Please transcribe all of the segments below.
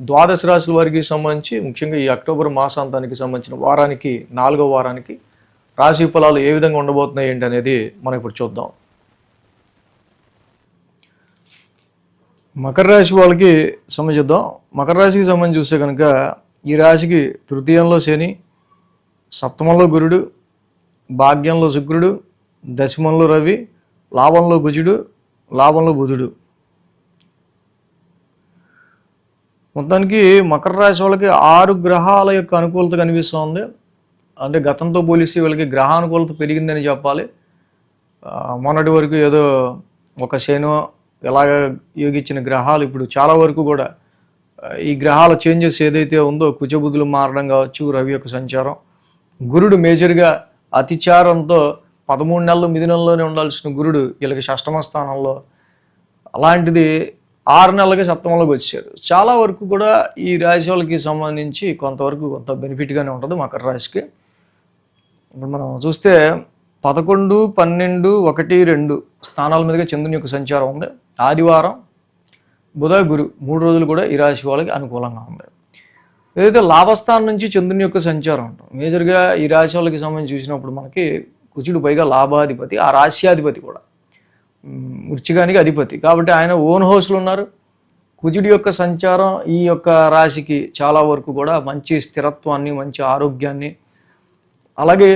ద్వాదశ రాశుల వారికి సంబంధించి ముఖ్యంగా ఈ అక్టోబర్ మాసాంతానికి సంబంధించిన వారానికి నాలుగో వారానికి రాశి ఫలాలు ఏ విధంగా ఉండబోతున్నాయి ఏంటి అనేది మనం ఇప్పుడు చూద్దాం. మకర రాశి వాళ్ళకి సంబంధిద్దాం మకర రాశికి సంబంధించి చూస్తే కనుక ఈ రాశికి తృతీయంలో శని సప్తమంలో గురుడు భాగ్యంలో శుక్రుడు దశమంలో రవి లాభంలో కుజుడు లాభంలో బుధుడు. మొత్తానికి మకర రాశి వాళ్ళకి ఆరు గ్రహాల యొక్క అనుకూలత కనిపిస్తోంది. అంటే గతంతో పోలిసి వీళ్ళకి గ్రహానుకూలత పెరిగిందని చెప్పాలి. మొన్నటి వరకు ఏదో ఒక శనో ఎలాగ యోగించిన గ్రహాలు ఇప్పుడు చాలా వరకు కూడా ఈ గ్రహాల చేంజెస్ ఏదైతే ఉందో కుచబుద్ధులు మారడం కావచ్చు రవి యొక్క సంచారం. గురుడు మేజర్గా అతిచారంతో పదమూడు నెలలు మిది నెలలోనే ఉండాల్సిన గురుడు వీళ్ళకి షష్టమ స్థానంలో. అలాంటిది ఆరు నెలలకి సప్తమంలోకి వచ్చారు చాలా వరకు కూడా ఈ రాశి వాళ్ళకి సంబంధించి కొంతవరకు కొంత బెనిఫిట్గానే ఉంటుంది మకర రాశికి. ఇప్పుడు మనం చూస్తే పదకొండు పన్నెండు ఒకటి రెండు స్థానాల మీదుగా చంద్రుని యొక్క సంచారం ఉంది. ఆదివారం బుధ గురు మూడు రోజులు కూడా ఈ రాశి వాళ్ళకి అనుకూలంగా ఉంది. ఏదైతే లాభస్థానం నుంచి చంద్రుని యొక్క సంచారం ఉంటుంది మేజర్గా ఈ రాశి వాళ్ళకి సంబంధించి చూసినప్పుడు మనకి కుచుడు పైగా లాభాధిపతి ఆ రాశ్యాధిపతి కూడా. ఉమ్, అధిపతి. కాబట్టి ఆయన ఓన్ హౌస్లో ఉన్నారు. కుజుడి యొక్క సంచారం ఈ యొక్క రాశికి చాలా వరకు కూడా మంచి స్థిరత్వాన్ని మంచి ఆరోగ్యాన్ని అలాగే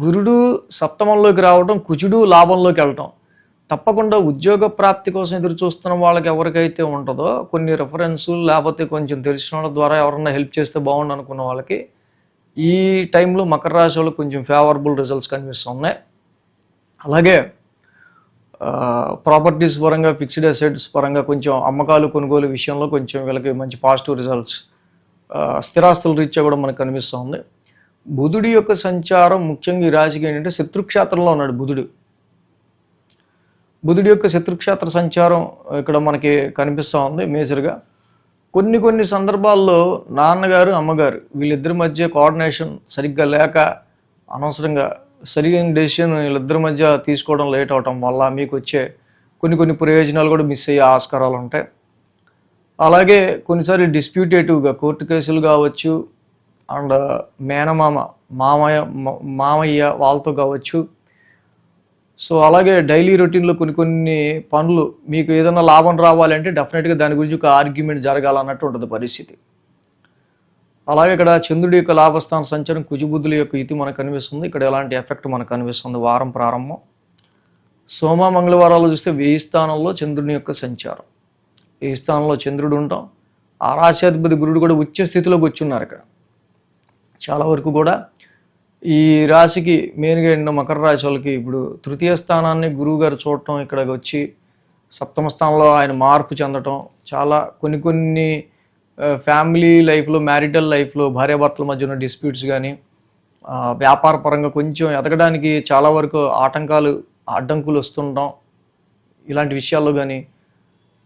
గురుడు సప్తమంలోకి రావడం కుజుడు లాభంలోకి వెళ్ళటం. తప్పకుండా ఉద్యోగ ప్రాప్తి కోసం ఎదురు చూస్తున్న వాళ్ళకి ఎవరికైతే ఉంటుందో కొన్ని రెఫరెన్సు లేకపోతే కొంచెం తెలిసిన వాళ్ళ ద్వారా ఎవరన్నా హెల్ప్ చేస్తే బాగుండు అనుకున్న వాళ్ళకి ఈ టైంలో మకర రాశి వాళ్ళకి కొంచెం ఫేవరబుల్ రిజల్ట్స్ కనిపిస్తున్నాయి. అలాగే ప్రాపర్టీస్ పరంగా ఫిక్స్డ్ అసెట్స్ పరంగా కొంచెం అమ్మకాలు కొనుగోలు విషయంలో కొంచెం వీళ్ళకి మంచి పాజిటివ్ రిజల్ట్స్ స్థిరాస్తుల రీత్యా కూడా మనకు కనిపిస్తుంది. బుధుడి యొక్క సంచారం ముఖ్యంగా ఈ రాశికి ఏంటంటే శత్రుక్షేత్రంలో ఉన్నాడు బుధుడు. బుధుడి యొక్క శత్రుక్షేత్ర సంచారం ఇక్కడ మనకి కనిపిస్తూ ఉంది మేజర్గా. కొన్ని కొన్ని సందర్భాల్లో నాన్నగారు అమ్మగారు వీళ్ళిద్దరి మధ్య కోఆర్డినేషన్ సరిగ్గా లేక అనవసరంగా సరైన డెసిషన్ వీళ్ళిద్దరి మధ్య తీసుకోవడం లేట్ అవటం వల్ల మీకు వచ్చే కొన్ని కొన్ని ప్రయోజనాలు కూడా మిస్ అయ్యే ఆస్కారాలు ఉంటాయి. అలాగే కొన్నిసార్లు డిస్ప్యూటేటివ్గా కోర్టు కేసులు కావచ్చు అండ్ మేనమామ మామయ్య మామయ్య వాళ్ళతో కావచ్చు. సో అలాగే డైలీ రొటీన్లో కొన్ని కొన్ని పనులు మీకు ఏదైనా లాభం రావాలంటే డెఫినెట్గా దాని గురించి ఒక ఆర్గ్యుమెంట్ జరగాలన్నట్టు ఉంటుంది పరిస్థితి. అలాగే ఇక్కడ చంద్రుడి యొక్క లాభస్థాన సంచారం కుజుబుద్ధుల యొక్క ఇతి మనకు కనిపిస్తుంది. ఇక్కడ ఎలాంటి ఎఫెక్ట్ మనకు కనిపిస్తుంది? వారం ప్రారంభం. సోమ మంగళవారాలు చూస్తే వేయి స్థానంలో చంద్రుని యొక్క సంచారం. వేయి స్థానంలో చంద్రుడు ఉంటాం. ఆ రాశ్యాధిపతి గురుడు కూడా ఉచ్చ స్థితిలోకి వచ్చి ఉన్నారు ఇక్కడ. చాలా వరకు కూడా ఈ రాశికి మెయిన్గా ఎన్నో మకర రాశి వాళ్ళకి ఇప్పుడు తృతీయ స్థానాన్ని గురువు గారు చూడటం ఇక్కడికి వచ్చి సప్తమ స్థానంలో ఆయన మార్పు చెందటం చాలా కొన్ని కొన్ని ఫ్యామిలీ లైఫ్లో మ్యారిటల్ లైఫ్లో భార్యాభర్తల మధ్య ఉన్న డిస్ప్యూట్స్ కానీ వ్యాపార పరంగా కొంచెం ఎదగడానికి చాలా వరకు ఆటంకాలు అడ్డంకులు వస్తుండడం ఇలాంటి విషయాల్లో కానీ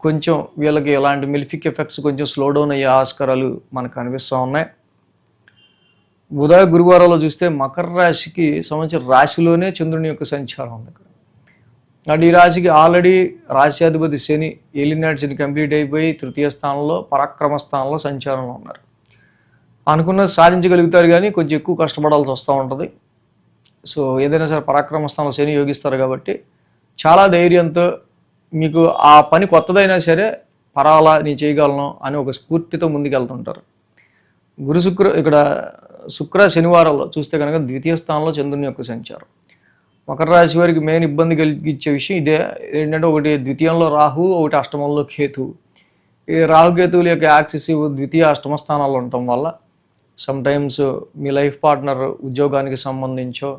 కొంచెం వీళ్ళకి ఇలాంటి మిల్ఫిక్ ఎఫెక్ట్స్ కొంచెం స్లో డౌన్ అయ్యే ఆస్కారాలు మనకు కనిపిస్తూ ఉన్నాయి. బుధ గురువారాల్లో చూస్తే మకర రాశికి సంబంధించిన రాశిలోనే చంద్రుని యొక్క సంచారం ఉంది ఇక్కడ. అండ్ ఈ రాశికి ఆల్రెడీ రాశ్యాధిపతి శని ఏలినాటి శని కంప్లీట్ అయిపోయి తృతీయ స్థానంలో పరాక్రమ స్థానంలో సంచారంలో ఉన్నారు. అనుకున్నది సాధించగలుగుతారు కానీ కొంచెం ఎక్కువ కష్టపడాల్సి వస్తూ ఉంటుంది. సో ఏదైనా సరే పరాక్రమ స్థానంలో శని యోగిస్తారు కాబట్టి చాలా ధైర్యంతో మీకు ఆ పని కొత్తదైనా సరే పరాలా నేను చేయగలను అని ఒక స్ఫూర్తితో ముందుకెళ్తుంటారు. గురు శుక్ర ఇక్కడ శుక్ర శనివారాల్లో చూస్తే కనుక ద్వితీయ స్థానంలో చంద్రుని యొక్క సంచారం. మకర రాశి వారికి మెయిన్ ఇబ్బంది కలిగించే విషయం ఇదే. ఏంటంటే ఒకటి ద్వితీయంలో రాహు ఒకటి అష్టమంలో కేతు. ఈ రాహుకేతువుల యొక్క యాక్సిస్ ద్వితీయ అష్టమ స్థానాల్లో ఉండటం వల్ల సమ్టైమ్స్ మీ లైఫ్ పార్ట్నర్ ఉద్యోగానికి సంబంధించో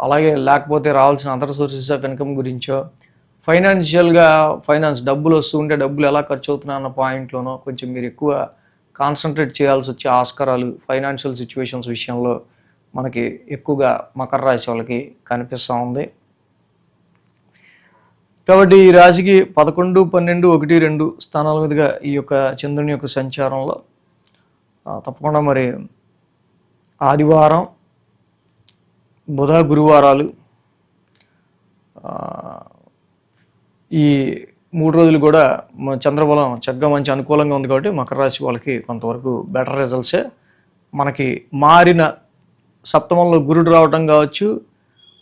అలాగే లేకపోతే రావాల్సిన అదర్ సోర్సెస్ ఆఫ్ ఇన్కమ్ గురించో ఫైనాన్షియల్గా ఫైనాన్స్ డబ్బులు వస్తూ ఉంటే డబ్బులు ఎలా ఖర్చు అవుతున్నా అన్న పాయింట్లోనో కొంచెం మీరు ఎక్కువ కాన్సన్ట్రేట్ చేయాల్సి వచ్చే ఆస్కారాలు ఫైనాన్షియల్ సిచ్యువేషన్స్ విషయంలో మనకి ఎక్కువగా మకర రాశి వాళ్ళకి కనిపిస్తూ ఉంది. కాబట్టి ఈ రాశికి పదకొండు పన్నెండు ఒకటి రెండు స్థానాల మీదుగా ఈ యొక్క చంద్రుని యొక్క సంచారంలో తప్పకుండా మరి ఆదివారం బుధ గురువారాలు ఈ మూడు రోజులు కూడా చంద్రబలం చక్కగా మంచి అనుకూలంగా ఉంది కాబట్టి మకర రాశి వాళ్ళకి కొంతవరకు బెటర్ రిజల్ట్సే మనకి మారిన సప్తమంలో గురుడు రావటం కావచ్చు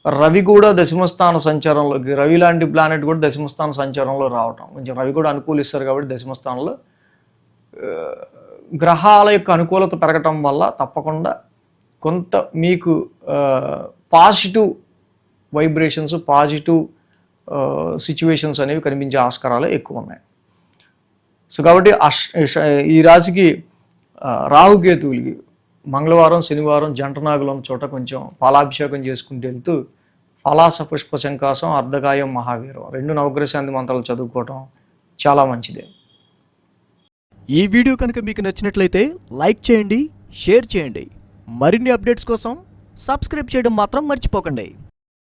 రవి కూడా దశమస్థాన సంచారంలోకి రవి లాంటి ప్లానెట్ కూడా దశమస్థాన సంచారంలో రావటం. కొంచెం రవి కూడా అనుకూలిస్తారు కాబట్టి దశమస్థానంలో. గ్రహాల యొక్క అనుకూలత పెరగటం వల్ల తప్పకుండా కొంత మీకు పాజిటివ్ వైబ్రేషన్స్ పాజిటివ్ సిచ్యువేషన్స్ అనేవి కనిపించే ఆస్కారాలు ఎక్కువ ఉన్నాయి సో కాబట్టి అష్ ఈ రాశికి రాహుకేతువులకి మంగళవారం శనివారం జంటనాగులు ఉన్న చోట కొంచెం పాలాభిషేకం చేసుకుంటూ వెళ్తూ ఫలాస పుష్ప శంకాసం అర్ధకాయం మహావీరం రెండు నవగ్రశాంతి మంత్రాలు చదువుకోవటం చాలా మంచిదే. ఈ వీడియో కనుక మీకు నచ్చినట్లయితే లైక్ చేయండి షేర్ చేయండి. మరిన్ని అప్డేట్స్ కోసం సబ్స్క్రైబ్ చేయడం మాత్రం మర్చిపోకండి.